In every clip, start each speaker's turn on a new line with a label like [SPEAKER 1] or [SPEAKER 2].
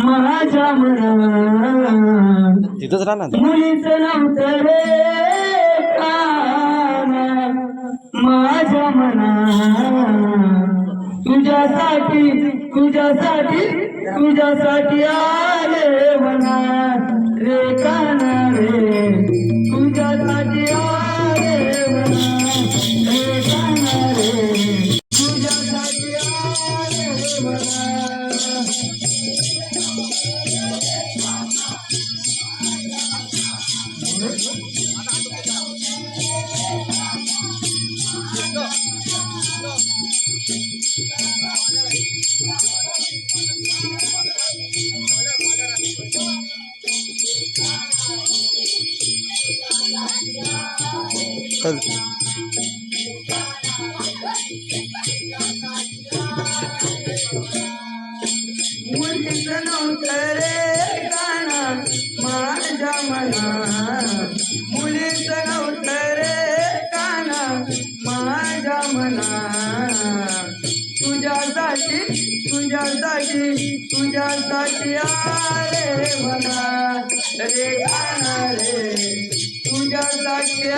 [SPEAKER 1] माझ्या मना
[SPEAKER 2] तिथंच राहणार
[SPEAKER 1] मुलीच नव्हतं रे काना. माझ्या मना तुझ्यासाठी तुझ्यासाठी तुझ्यासाठी आले म्हणा रे काना रे मुलीच करे रे गाणा माझ्या मना मुलीच नवतरे रे गाणा माझ्या मना तुझ्यासाठी तुझ्यासाठी तुझ्यासाठी आले म्हणा रे गाणा रे तुझ्यासाठी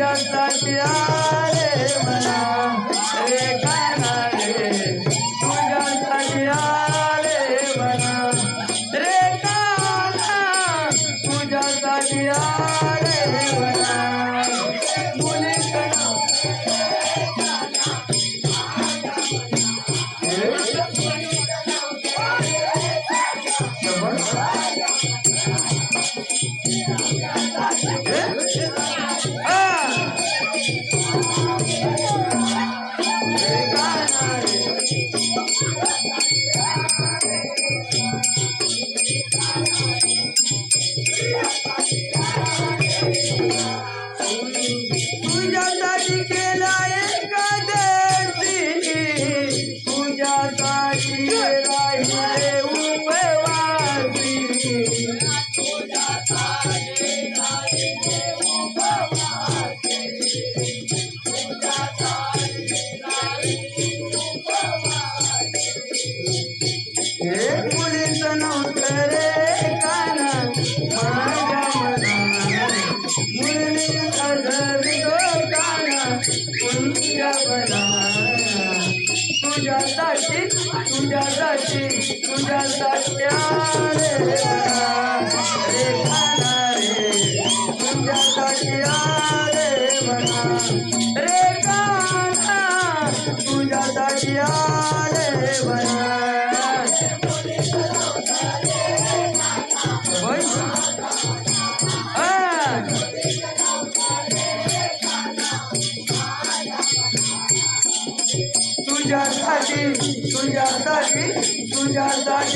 [SPEAKER 1] तुझ्यासाठी तुझ्यासाठी राहिले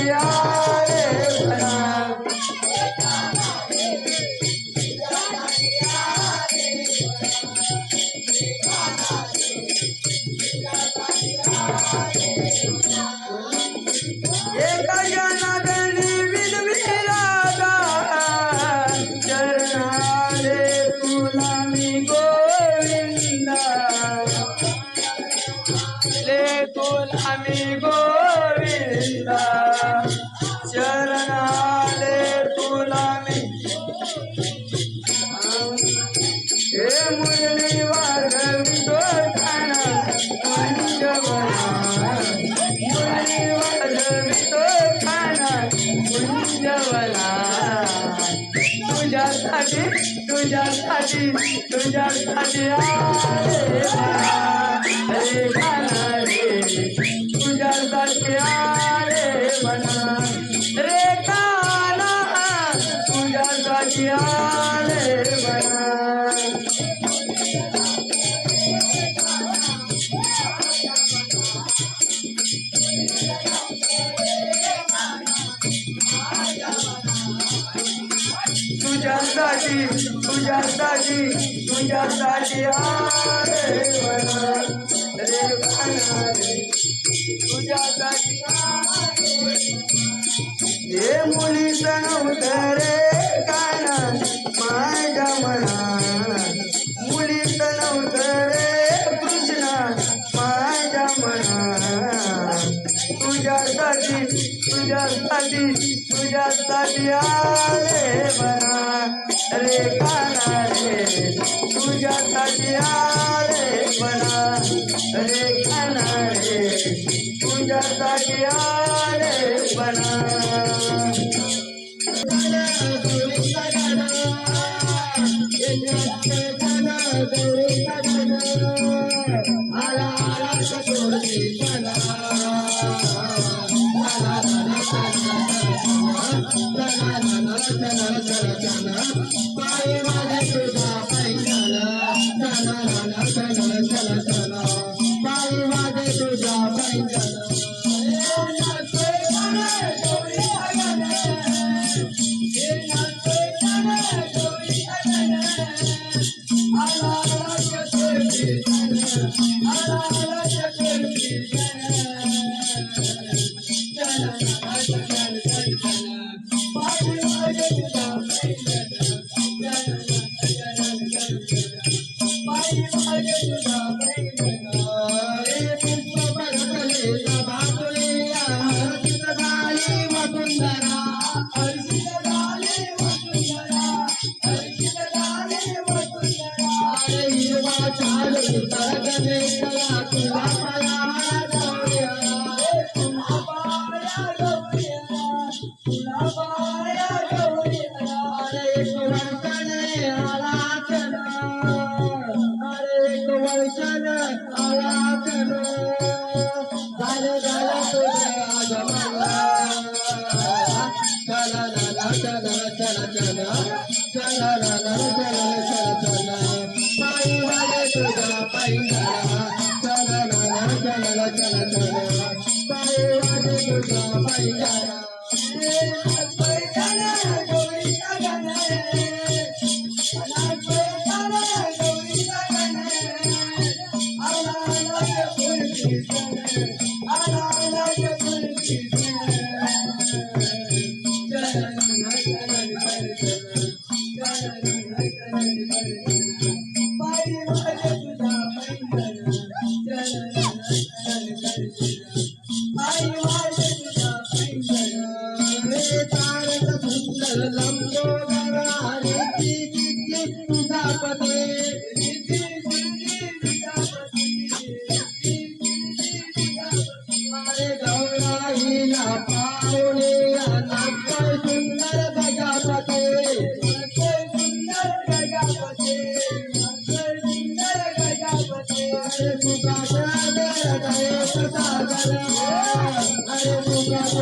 [SPEAKER 1] yeah. तुझ्यासाठी तुझ्यासाठी आले तुझ्यासाठी तुझ्यासाठी आले म्हणा रे म्हणा रे तुझ्यासाठी आले. हे मुली नव्हतं रे काना माझ्या मना मुली नव्हतं रे कृष्णा माझ्या मना तुझ्यासाठी तुझ्यासाठी तुझ्यासाठी आले म्हणा रे काना रे तुझ्यासाठी आले बना रे काना रे तुझ्यासाठी आले म्हणा